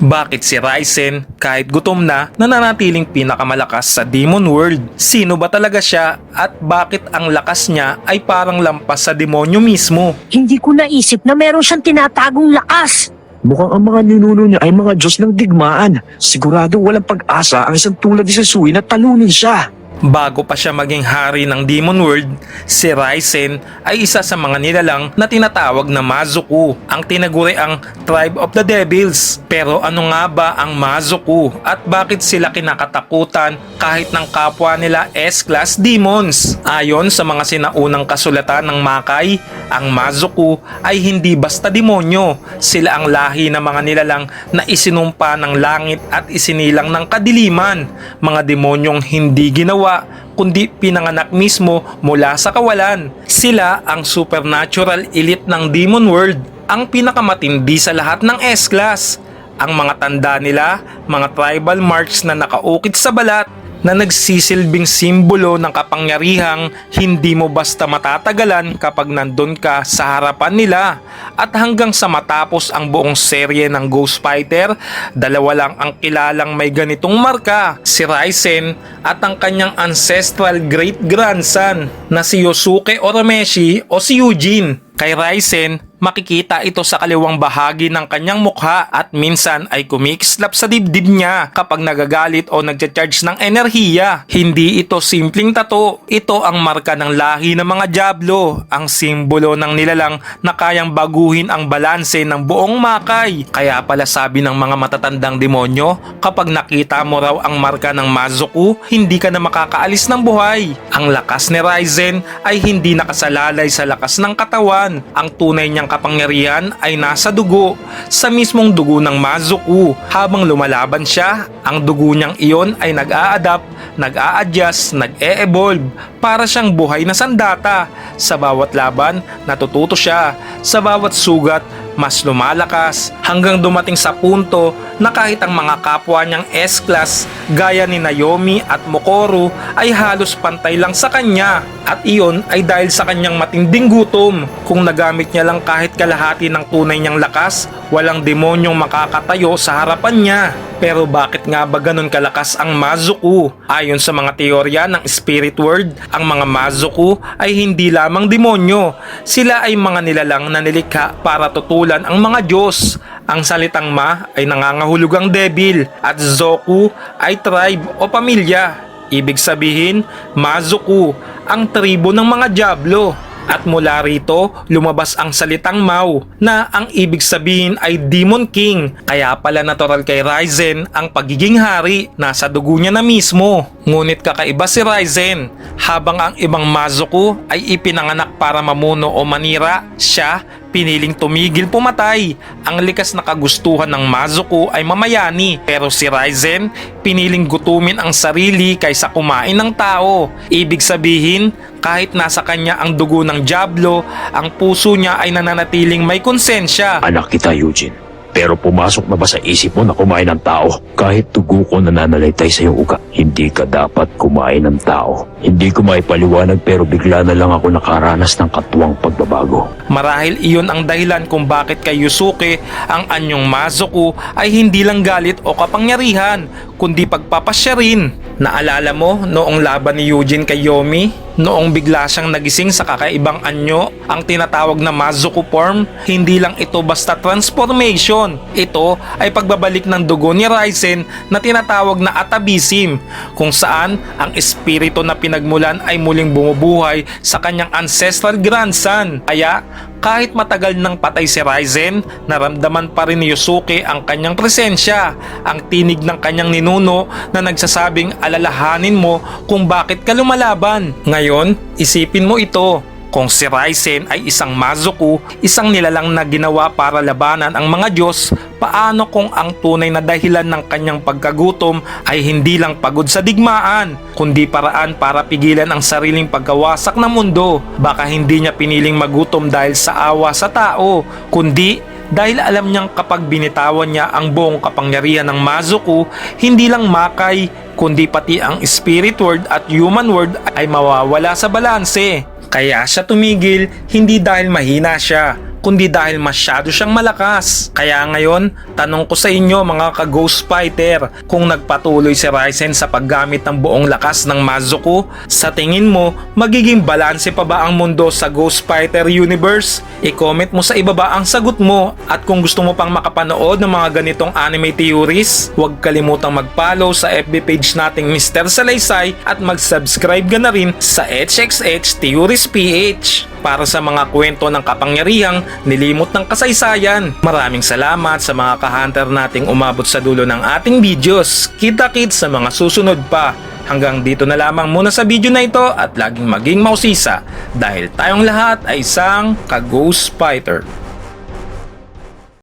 Bakit si Ryzen, kahit gutom na, nananatiling pinakamalakas sa Demon World? Sino ba talaga siya at bakit ang lakas niya ay parang lampas sa demonyo mismo? Hindi ko naisip na meron siyang tinatagong lakas. Mukhang ang mga ninuno niya ay mga Diyos ng digmaan. Sigurado walang pag-asa ang isang tulad ni Sasui na talunin siya. Bago pa siya maging hari ng Demon World, si Ryzen ay isa sa mga nilalang na tinatawag na Mazuku, ang tinaguri ang Tribe of the Devils. Pero ano nga ba ang Mazuku at bakit sila kinakatakutan kahit ng kapwa nila S-Class Demons? Ayon sa mga sinaunang kasulatan ng Makai, ang Mazuku ay hindi basta demonyo. Sila ang lahi ng mga nilalang na isinumpa ng langit at isinilang ng kadiliman. Mga demonyong hindi ginawa kundi pinanganak mismo mula sa kawalan. Sila ang supernatural elite ng Demon World, ang pinakamatindi sa lahat ng S-Class. Ang mga tanda nila, mga tribal marks na nakaukit sa balat, na nagsisilbing simbolo ng kapangyarihang hindi mo basta matatagalan kapag nandun ka sa harapan nila. At hanggang sa matapos ang buong serye ng Ghost Fighter, dalawa lang ang kilalang may ganitong marka, si Ryzen at ang kanyang ancestral great-grandson na si Yosuke Oromeshi o si Eugene. Kay Ryzen, makikita ito sa kaliwang bahagi ng kanyang mukha at minsan ay kumikislap sa dibdib niya kapag nagagalit o nagcha-charge ng enerhiya. Hindi ito simpleng tato, ito ang marka ng lahi ng mga Diablo, ang simbolo ng nilalang na kayang baguhin ang balanse ng buong makay. Kaya pala sabi ng mga matatandang demonyo, kapag nakita mo raw ang marka ng Mazuku, hindi ka na makakaalis ng buhay. Ang lakas ni Ryzen ay hindi nakasalalay sa lakas ng katawan. Ang tunay niyang kapangyarihan ay nasa dugo, sa mismong dugo ng Mazuku. Habang lumalaban siya, ang dugo niyang iyon ay nag-a-adapt, nag-a-adjust, nag-e-evolve para siyang buhay na sandata. Sa bawat laban, natututo siya. Sa bawat sugat, mas lumalakas hanggang dumating sa punto na kahit ang mga kapwa niyang S-Class gaya ni Naomi at Mokoro ay halos pantay lang sa kanya at iyon ay dahil sa kanyang matinding gutom. Kung nagamit niya lang kahit kalahati ng tunay niyang lakas, walang demonyong makakatayo sa harapan niya. Pero bakit nga ba ganun kalakas ang Mazuku? Ayon sa mga teorya ng Spirit World, ang mga Mazuku ay hindi lamang demonyo. Sila ay mga nilalang na nilikha para tutulan ang mga Diyos. Ang salitang Ma ay nangangahulugang devil at Zoku ay tribe o pamilya. Ibig sabihin, Mazuku, ang tribo ng mga Diablo. At mula rito, lumabas ang salitang Mao na ang ibig sabihin ay Demon King. Kaya pala natural kay Ryzen ang pagiging hari nasa dugo niya na mismo. Ngunit kakaiba si Ryzen. Habang ang ibang Mazuku ay ipinanganak para mamuno o manira, siya piniling tumigil pumatay. Ang likas na kagustuhan ng Mazuku ay mamayani pero si Ryzen piniling gutumin ang sarili kaysa kumain ng tao. Ibig sabihin, kahit nasa kanya ang dugo ng Diablo, ang puso niya ay nananatiling may konsensya. Anak kita, Eugene. Pero pumasok na ba sa isip mo na kumain ng tao? Kahit tugo ko nananalaytay sa iyong uka, hindi ka dapat kumain ng tao. Hindi ko maipaliwanag pero bigla na lang ako nakaranas ng katuwang pagbabago. Marahil iyon ang dahilan kung bakit kay Yusuke ang anyong Mazuku ay hindi lang galit o kapangyarihan, kundi pagpapasya rin. Naalala mo noong laban ni Eugene kay Yomi? Noong bigla siyang nagising sa kakaibang anyo, ang tinatawag na Mazuku form, hindi lang ito basta transformation. Ito ay pagbabalik ng dugo ni Ryzen na tinatawag na atabisim, kung saan ang espiritu na pinagmulan ay muling bumubuhay sa kanyang ancestral grandson. Kaya kahit matagal nang patay si Ryzen, naramdaman pa rin ni Yusuke ang kanyang presensya, ang tinig ng kanyang ninuno na nagsasabing alalahanin mo kung bakit ka lumalaban. Ngayon, isipin mo ito. Kung si Ryzen ay isang Mazuku, isang nilalang na ginawa para labanan ang mga Diyos, paano kung ang tunay na dahilan ng kanyang pagkagutom ay hindi lang pagod sa digmaan, kundi paraan para pigilan ang sariling pagkawasak ng mundo? Baka hindi niya piniling magutom dahil sa awa sa tao, kundi dahil alam niyang kapag binitawan niya ang buong kapangyarihan ng Mazuku, hindi lang makay, kundi pati ang spirit world at human world ay mawawala sa balanse. Kaya siya tumigil hindi dahil mahina siya, kundi dahil masyado siyang malakas. Kaya ngayon, tanong ko sa inyo mga ka-Ghost Fighter, kung nagpatuloy si Ryzen sa paggamit ng buong lakas ng Mazuko, sa tingin mo, magiging balanse pa ba ang mundo sa Ghost Fighter Universe? I-comment mo sa ibaba ang sagot mo at kung gusto mo pang makapanood ng mga ganitong anime theories, huwag kalimutang mag-follow sa FB page nating Mr. Salaysay at mag-subscribe ka na rin sa HXH Theories PH para sa mga kwento ng kapangyarihang nilimot ng kasaysayan. Maraming salamat sa mga ka-hunter nating umabot sa dulo ng ating videos. Kita-kits sa mga susunod pa. Hanggang dito na lamang muna sa video na ito at laging maging mausisa dahil tayong lahat ay isang ka-ghost fighter.